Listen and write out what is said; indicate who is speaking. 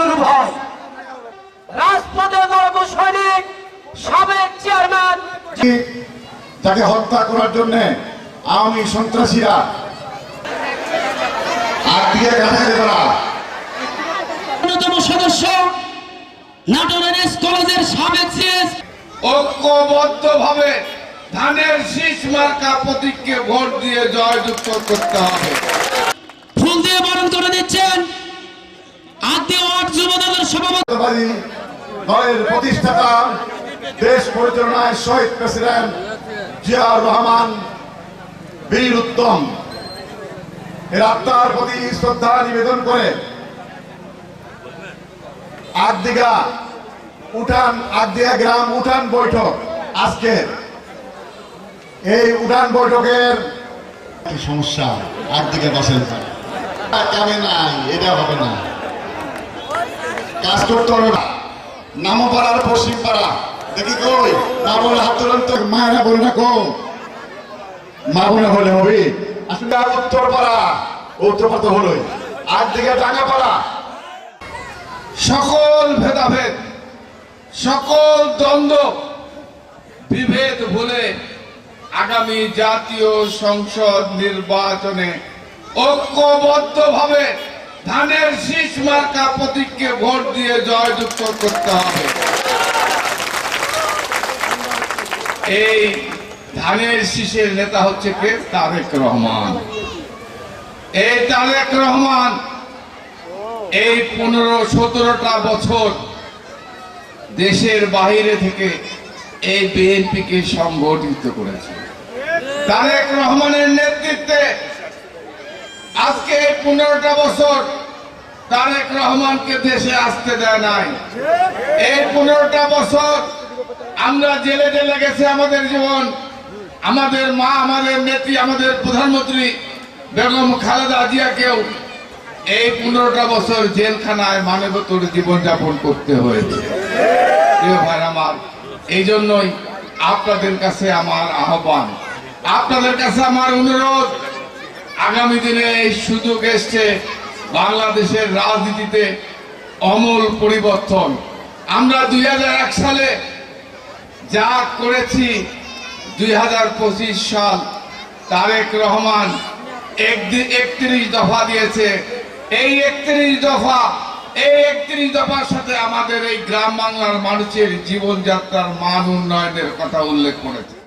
Speaker 1: মঞ্জুর রাজপথে সৈনিক সাবেক চেয়ারম্যান।
Speaker 2: যাকে হত্যা করার জন্য আওয়ামী সন্ত্রাসীরা
Speaker 3: ধানের শীষ প্রতীককে ভোট দিয়ে করতে হবে।
Speaker 4: ফুল দিয়ে বরণ করে দিচ্ছেন আত্মীয় সভাপতি
Speaker 2: দলের প্রতিষ্ঠাতা, দেশ পরিচালনায় শহীদ প্রেসিডেন্ট জিয়াউর রহমান বীর উত্তম। এর আত্মার প্রতি শ্রদ্ধা নিবেদন করে আদিগা উঠান আদিয়া গ্রাম উঠান বৈঠক আজকে। এই উঠান বৈঠকের সমস্যা? আদিকে বসেন। কামে এটা হবে না। কাজ করতে হবে না। নামপাড়ার পশ্চিম পাড়া। দেখি কই? মা বলে হাত তুলেন তো। মায়েরা বলে না কো মা বলে হলে হবে। আসলে উত্তর পাড়া। উত্তর পাড়া তো হলোই। আর দিকে টাঙ্গা পাড়া।
Speaker 3: সকল ভেদাভেদ, সকল দ্বন্দ্ব, বিভেদ ভুলে আগামী জাতীয় সংসদ নির্বাচনে ঐক্যবদ্ধভাবে ধানের শীষ মার্কা প্রতীককে ভোট দিয়ে জয়যুক্ত করতে হবে। এই ধানের শীষের নেতা হচ্ছে কে? তারেক রহমান। এই তারেক রহমান এই পনেরো, সতেরোটা বছর দেশের বাইরে থেকে এই বিএনপিকে সংগঠিত করেছে। তারেক রহমানের নেতৃত্বে আজকে পনেরোটা বছর তারেক রহমানকে দেশে আসতে দেয় নাই। এই পনেরোটা বছর আমরা জেলে জেলে গেছে আমাদের জীবন। আমাদের মা, আমাদের নেত্রী, আমাদের প্রধানমন্ত্রী বেগম খালেদা জিয়াকেও এই পনেরোটা বছর জেলখানায় মানবতর জীবনযাপন করতে হয়েছে। আমার, এই জন্যই আপনাদের কাছে আমার আহ্বান। আপনাদের কাছে আমার অনুরোধ আগামী দিনে এই সুযোগ এসছে বাংলাদেশের রাজনীতিতে অমল পরিবর্তন। আমরা দুই হাজার এক সালে যা করেছি দুই হাজার পঁচিশ সাল তারেক রহমান একত্রিশ দফা দিয়েছে। এই একত্রিশ দফা, এই একত্রিশ দফার সাথে আমাদের এই গ্রাম বাংলার মানুষের জীবনযাত্রার মান উন্নয়নের কথা উল্লেখ করেছে।